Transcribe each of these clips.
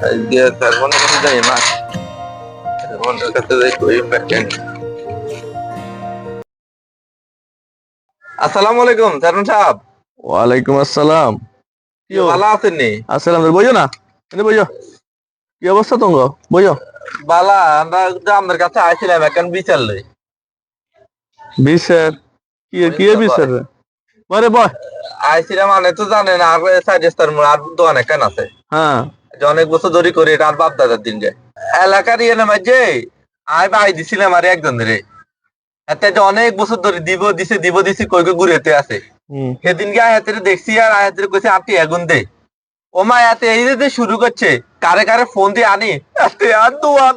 তার মনে কাছে যাই মা। মনের কাছে যাই কই প্যাকেট আসসালামু আলাইকুম সারুন সাহেব। ওয়ালাইকুম আসসালাম। কি? ভালো আছেন নি? আসসালাম বইও না? এনে বইও। কি অবস্থা তোঙ্গ বইও। বালা আমরা আপনার কাছে আইছিলাম এখন বিচার লই। বিশের কি কি ওই তো বিশের রে বরে বয়। আইছিলাম মানে তো জানেন আর সাইড স্টার মোড় আর দোকান একখান আছে? হ্যাঁ। যে অনেক বছর ধরে করি এটা আর বাপ দাদার দিন যায় এলাকার ইয়ে নামে যে আই ভাই দিছিলাম আর একজন রে এতে যে অনেক বছর ধরে দিব দিছে দিব দিছে কই কই ঘুরেতে আছে। সেদিন গিয়ে আয়াতের দেখছি আর আয়াতের কইছে আপনি এগুন দে। ও মা এতে এই যে শুরু করছে কারে কারে ফোন দিয়ে আনি এতে আর দোয়ান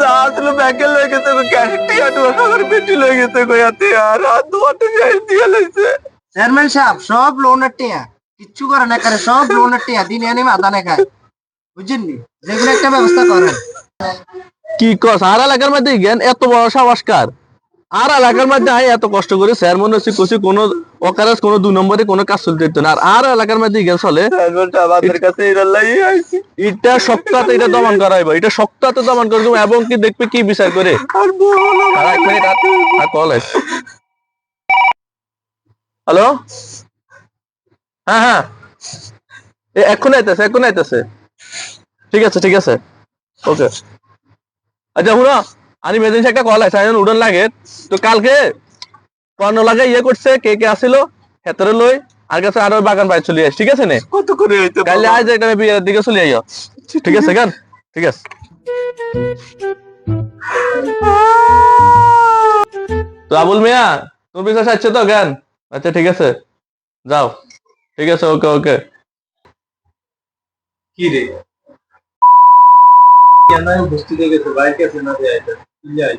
যা আসলে ব্যাংকে লয়ে গেছে ক্যাশটি আর দোয়ান আমার বেটি লয়ে গেছে কই এতে আর। আর দোয়ানটা যাই দিয়ে লইছে। চেয়ারম্যান সাহেব সব লোনের টিয়া। কিচ্ছু করে না করে সব লোনের টিয়া দিনে আনি মাদানে খায় বুঝছেন নি যেগুলো একটা ব্যবস্থা করেন। কি কস আর এলাকার মধ্যে জ্ঞান এত বড় সাবাসকার আর এলাকার মধ্যে আই এত কষ্ট করে স্যার মনে হচ্ছে কছি কোনো অকারাস কোনো দুই নম্বরে কোনো কাজ চলতে দিত না। আর আর এলাকার মধ্যে জ্ঞান চলে আমাদের কাছে এটা শক্তাতে এটা দমন করা হইব এটা শক্ত হাতে দমন করব এবং কি দেখবে কি বিচার করে? আর বল আর এক মিনিট আর কল হ্যালো হ্যাঁ হ্যাঁ। এখন আইতেছে এখন আইতেছে। ঠিক আছে ঠিক আছে। ওকে। আচ্ছা শুনো আমি মেদিন একটা কল আছে আমি উড়ন লাগে। তো কালকে পণ্য লাগে ইয়ে করছে কে কে আসিল হেতরে লই আর কাছে আরও বাগান বাইরে চলে আস ঠিক আছে নে? কত করে হইতে কালে আজ একটা বিয়ের দিকে চলে আইও। ঠিক আছে কেন? ঠিক আছে। তো আবুল মিয়া তুমি বিশ্বাস আছে তো জ্ঞান আচ্ছা ঠিক আছে। যাও। ঠিক আছে ওকে ওকে কি রে? কেন বস্তিতে গেছে? বাইক আছে না যাই যাই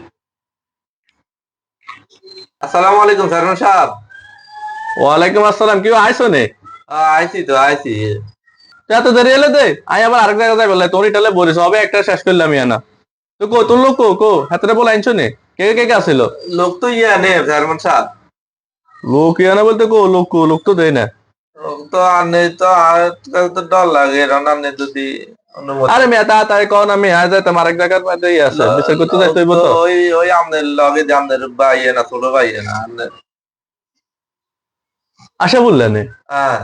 আসসালামু আলাইকুম সারুন সাহেব। ওয়ালাইকুম আসসালাম কি আইসো নে? আইছি তো আইছি। এত দেরি এলে দে। আই আবার আরেক জায়গায় যাই বলে তোর ইটালে বলিস হবে একটা শেষ করলাম ইয়ানা। তো কো তোর লোক কো কো হাতে বলে আইনছো নে? কে কে কে আসিল? লোক তো ইয়া নে সারুন সাহেব। লোক ইয়ানা বলতে কো লোক কো লোক তো দেয় না। তো আনে তো আর তো ডর লাগে যদি আরে মেয়ে তাড়াতাড়ি কন আমি জায়গার মধ্যে ইয়ে আছে বিচার করতে ওই ওই আমাদের লগে যে আমাদের ভাই না ছোট ভাই না আশা বললেন হ্যাঁ।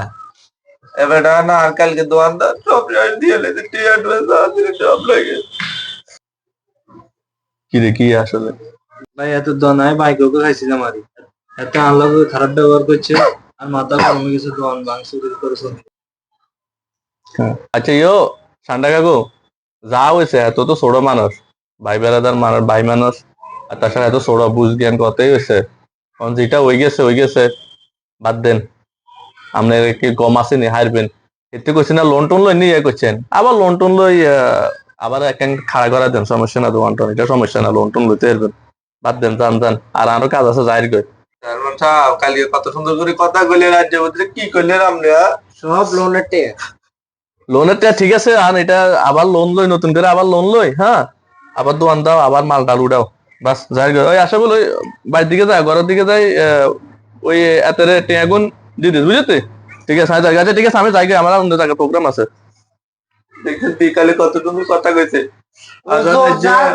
এবার না আর কালকে দোকানদার সব লাইট দিয়ে লেগে সব কি রে কি আসলে? ভাই এত দনায় বাইক ওকে খাইছিলাম আর। এত আনলো খারাপ ব্যবহার করছে। আর দোয়ান আচ্ছা ইয়ো ঠান্ডা কাকু, যা হয়েছে, এত তো ছোট মানুষ। ভাই বেড়াদার মানুষ ভাই মানুষ, আর তাছাড়া এত ছোট, বুঝ জ্ঞান কতই হয়েছে। কারণ যেটা হয়ে গেছে হয়ে গেছে, বাদ দেন। আপনি কি গম আসেনি হারবেন এতে করছেন না, লোন টোন লই নিয়ে করছেন আবার লোন টোন লই আবার এক খাড়া করা দেন, সমস্যা না দোকান টোন, এটা সমস্যা না, লোন টোন লইতে পারবেন বাদ দেন যান যান আর আরও কাজ আছে যাই চেয়ারম্যান সাহেব কালকে কত সুন্দর করে কথা কইলে রাজ্য ভিতরে কি করলেন আমরা সব লোনের টিয়া। লোনের টা ঠিক আছে আর এটা আবার লোন লই নতুন করে আবার লোন লই হ্যাঁ? আবার দোয়ান দাও আবার মাল ডাল উঠাও বাস যাই ওই আশা বল ওই বাড়ির দিকে যাই ঘরের দিকে যাই আহ, ওই এতেরে টেয়াগুন দিয়ে দিস বুঝলি? ঠিক আছে আমি যাই আচ্ছা ঠিক আছে আমি যাই আমার অন্য জায়গায় প্রোগ্রাম আছে। দেখছেন বিকালে কত সুন্দর কথা কইছে।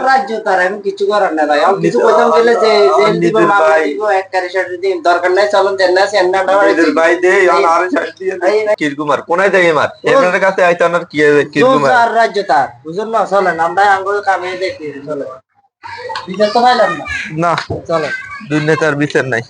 রাজ্য তার এখন কিছু করার না ভাই। আমি কিছু কইতাম গেলে যে জেল দিব মামলা দিব এক কারি শাড়ি দিন দরকার নাই চলুন দেন না সেন না ভাই দে আর দিয়ে না। কিরকুমার কোনায় যাই আমার আপনার কাছে আইতো আপনার কি কিরকুমার রাজ্য তার বুঝুন না চলেন আমরা আঙ্গুল কামিয়ে দেখি চলে বিচার তো পাইলাম না। না। চলেন। দুর্নীতার বিচার নাই।